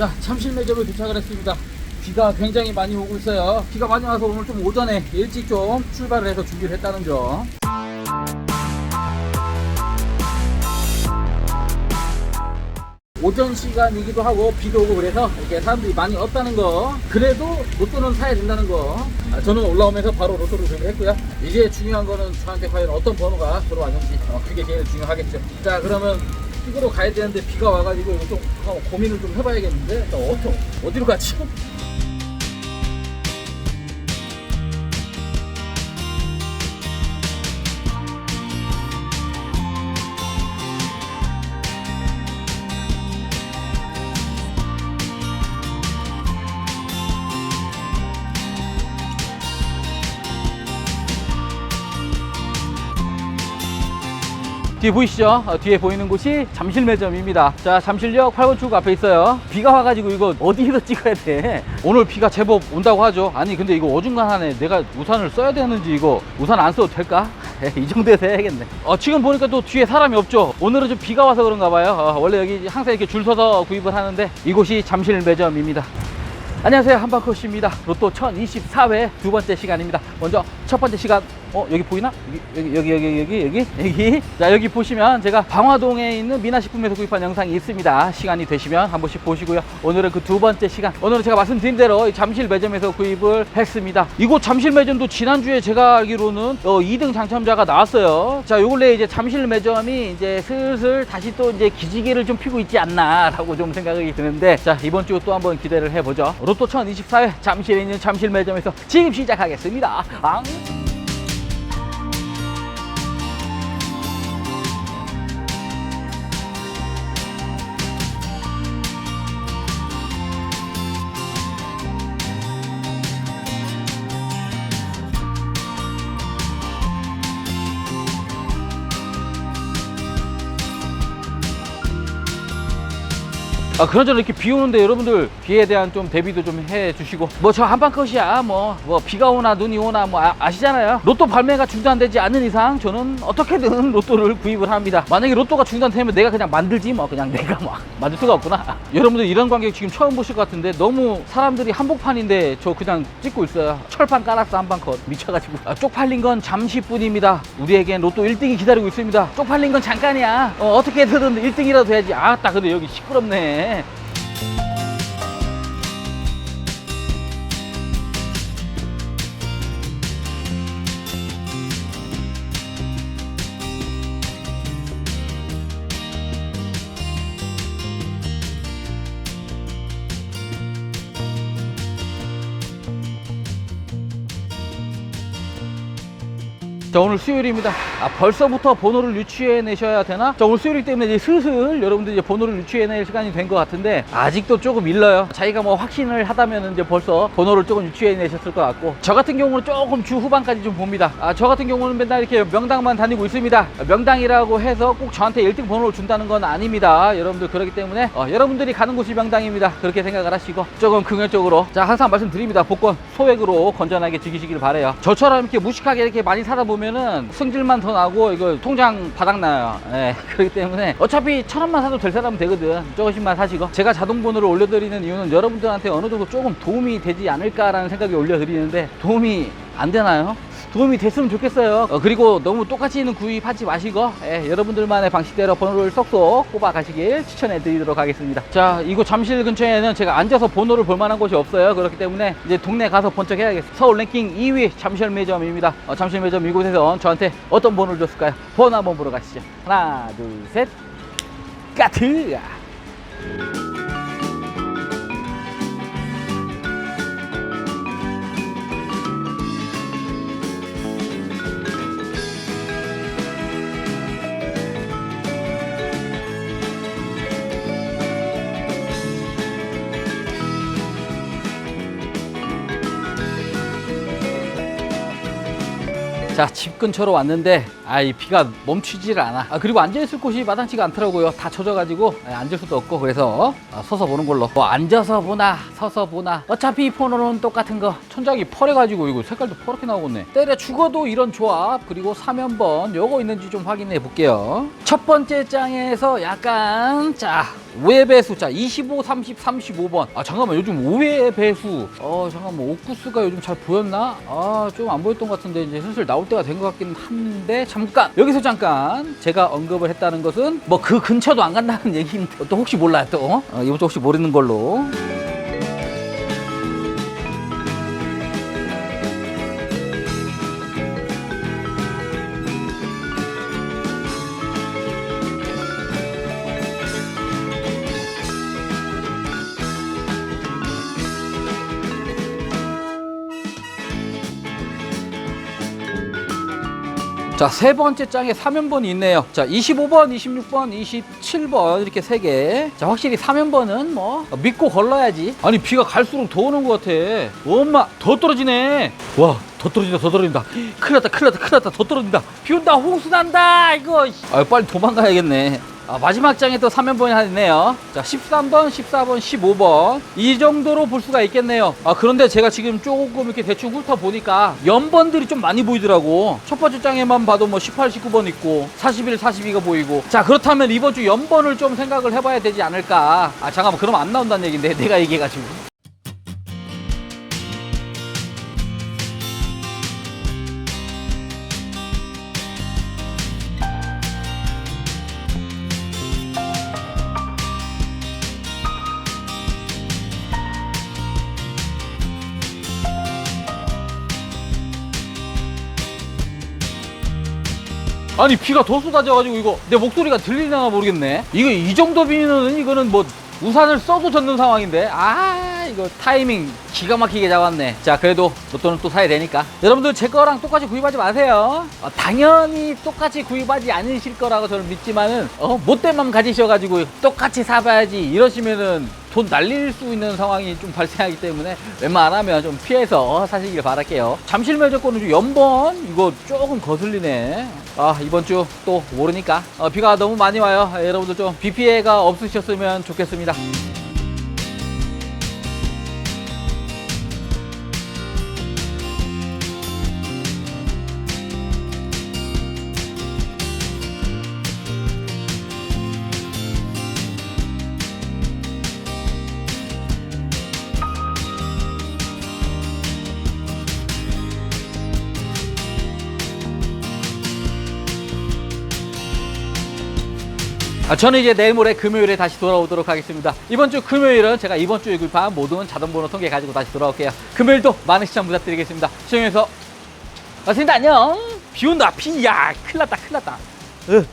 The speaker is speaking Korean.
자, 잠실 매점에 도착을 했습니다. 비가 굉장히 많이 오고 있어요. 비가 많이 와서 오늘 좀 오전에 일찍 좀 출발을 해서 준비를 했다는 점. 오전 시간이기도 하고 비도 오고 그래서 이렇게 사람들이 많이 없다는 거 그래도 로또는 사야 된다는 거 아, 저는 올라오면서 바로 로또를 구매했고요 이제 중요한 거는 저한테 과연 어떤 번호가 들어왔는지 어, 그게 제일 중요하겠죠 자 그러면 이으로 가야 되는데 비가 와가지고 이거 좀 어, 고민을 좀 해봐야겠는데 자, 어to, 어디로 가지? 뒤에 보이시죠? 어, 뒤에 보이는 곳이 잠실 매점입니다. 자, 잠실역 8번 출구 앞에 있어요. 비가 와가지고 이거 어디에서 찍어야 돼? 오늘 비가 제법 온다고 하죠. 아니, 근데 이거 어중간하네. 내가 우산을 써야 되는지 이거 우산 안 써도 될까? 이 정도에서 해야겠네. 어, 지금 보니까 또 뒤에 사람이 없죠. 오늘은 좀 비가 와서 그런가 봐요. 어, 원래 여기 항상 이렇게 줄 서서 구입을 하는데 이곳이 잠실 매점입니다. 안녕하세요 한방코시입니다 로또 1024회 두 번째 시간입니다 먼저 첫 번째 시간 어 여기 보이나? 여기 여기 여기 여기 여기 여기 자 여기 보시면 제가 방화동에 있는 미나식품에서 구입한 영상이 있습니다. 시간이 되시면 한 번씩 보시고요. 오늘은 그 두 번째 시간. 오늘은 제가 말씀드린 대로 이 잠실 매점에서 구입을 했습니다. 이곳 잠실 매점도 지난주에 제가 알기로는 어, 2등 당첨자가 나왔어요. 자요 근래 이제 잠실 매점이 이제 슬슬 다시 또 이제 기지개를 좀 피고 있지 않나 라고 좀 생각이 드는데 자 이번 주 또 한번 기대를 해보죠. 로또 1024회 잠실에 있는 잠실 매점에서 지금 시작하겠습니다. 앙. 아, 그나저나 이렇게 비 오는데 여러분들 비에 대한 좀 대비도 좀 해 주시고. 뭐 저 한방컷이야 뭐. 뭐 비가 오나 눈이 오나 뭐 아, 시잖아요. 로또 발매가 중단되지 않는 이상 저는 어떻게든 로또를 구입을 합니다. 만약에 로또가 중단되면 내가 그냥 만들지 뭐. 그냥 내가 막 만들 수가 없구나. 여러분들 이런 관객 지금 처음 보실 것 같은데 너무 사람들이 한복판인데 저 그냥 찍고 있어요. 철판 깔았어 한방컷. 미쳐가지고. 아, 쪽팔린 건 잠시뿐입니다. 우리에겐 로또 1등이 기다리고 있습니다. 쪽팔린 건 잠깐이야. 어, 어떻게든 1등이라도 해야지. 아따 근데 여기 시끄럽네 ね。 자 오늘 수요일입니다. 아 벌써부터 번호를 유치해 내셔야 되나? 자 오늘 수요일 때문에 이제 슬슬 여러분들 이제 번호를 유치해 낼 시간이 된 것 같은데 아직도 조금 일러요. 자기가 뭐 확신을 하다면 이제 벌써 번호를 조금 유치해 내셨을 것 같고 저 같은 경우는 조금 주 후반까지 좀 봅니다. 아 저 같은 경우는 맨날 이렇게 명당만 다니고 있습니다. 명당이라고 해서 꼭 저한테 1등 번호를 준다는 건 아닙니다. 여러분들 그렇기 때문에 어, 여러분들이 가는 곳이 명당입니다. 그렇게 생각을 하시고 조금 긍정적으로 자 항상 말씀드립니다. 복권 소액으로 건전하게 즐기시길 바래요. 저처럼 이렇게 무식하게 이렇게 많이 사다 보면 은 승질만 더 나고 이거 통장 바닥나요. 예, 그렇기 때문에 어차피 천 원만 사도 될 사람은 되거든. 조금씩만 사시고. 제가 자동번호를 올려드리는 이유는 여러분들한테 어느 정도 조금 도움이 되지 않을까라는 생각이 올려드리는데 도움이 안 되나요? 도움이 됐으면 좋겠어요. 어, 그리고 너무 똑같이는 구입하지 마시고 예, 여러분들만의 방식대로 번호를 쏙쏙 뽑아 가시길 추천해 드리도록 하겠습니다. 자, 이곳 잠실 근처에는 제가 앉아서 번호를 볼 만한 곳이 없어요. 그렇기 때문에 이제 동네 가서 번쩍 해야겠어요. 서울 랭킹 2위 잠실 매점입니다. 어, 잠실 매점 이곳에서 저한테 어떤 번호를 줬을까요? 번호 한번 보러 가시죠. 하나, 둘, 셋. 까트! 자, 집 근처로 왔는데, 아, 이 비가 멈추질 않아. 아, 그리고 앉아 있을 곳이 마땅치가 않더라고요. 다 젖어 가지고, 아, 앉을 수도 없고, 그래서 아, 서서 보는 걸로. 뭐, 앉아서 보나, 서서 보나. 어차피 이 폰으로는 똑같은 거. 천장이 펄해 가지고, 이거 색깔도 퍼렇게 나오겠네. 때려 죽어도 이런 조합, 그리고 사면번, 요거 있는지 좀 확인해 볼게요. 첫 번째 장에서 약간, 자, 5회 배수 자 25, 30, 35번. 아 잠깐만 요즘 5회 배수. 어 잠깐만 옥구스가 요즘 잘 보였나? 아 좀 안 보였던 것 같은데 이제 슬슬 나올 때가 된 것 같긴 한데 잠깐. 여기서 잠깐 제가 언급을 했다는 것은 뭐 그 근처도 안 간다는 얘기인데 또 혹시 몰라요 또? 어, 이번 주 혹시 모르는 걸로 자, 세 번째 장에 3연번이 있네요. 자, 25번, 26번, 27번 이렇게 세 개. 자, 확실히 3연번은 뭐 믿고 걸러야지. 아니, 비가 갈수록 더 오는 것 같아. 엄마, 더 떨어지네. 와, 더 떨어진다, 더 떨어진다. 큰일 났다, 큰일 났다, 큰일 났다, 더 떨어진다. 비 온다, 홍수 난다, 이거. 아, 빨리 도망가야겠네. 아, 마지막 장에 또 3연번이 하나 있네요. 자, 13번, 14번, 15번. 이 정도로 볼 수가 있겠네요. 아, 그런데 제가 지금 조금 이렇게 대충 훑어보니까 연번들이 좀 많이 보이더라고. 첫 번째 장에만 봐도 뭐 18, 19번 있고, 41, 42가 보이고. 자, 그렇다면 이번 주 연번을 좀 생각을 해봐야 되지 않을까. 아, 잠깐만. 그럼 안 나온다는 얘기인데. 내가 얘기해가지고. 아니 비가 더 쏟아져가지고 이거 내 목소리가 들리나 모르겠네. 이거 이 정도 비는 이거는 뭐 우산을 써도 젖는 상황인데. 아 이거 타이밍 기가 막히게 잡았네. 자 그래도 로또는 또 사야 되니까. 여러분들 제 거랑 똑같이 구입하지 마세요. 어, 당연히 똑같이 구입하지 않으실 거라고 저는 믿지만은 어, 못된 맘 가지셔가지고 똑같이 사봐야지 이러시면은 돈 날릴 수 있는 상황이 좀 발생하기 때문에 웬만하면 좀 피해서 사시길 바랄게요. 잠실 면적권은 좀 연번 이거 조금 거슬리네. 아 이번 주 또 모르니까 어, 비가 너무 많이 와요. 아, 여러분들 좀 비 피해가 없으셨으면 좋겠습니다. 아, 저는 이제 내일 모레 금요일에 다시 돌아오도록 하겠습니다. 이번 주 금요일은 제가 이번 주에 구입한 모든 자동번호 통계 가지고 다시 돌아올게요. 금요일도 많은 시청 부탁드리겠습니다. 시청해서 왔습니다. 안녕. 비 온다. 비. 야, 큰일 났다. 큰일 났다. 으.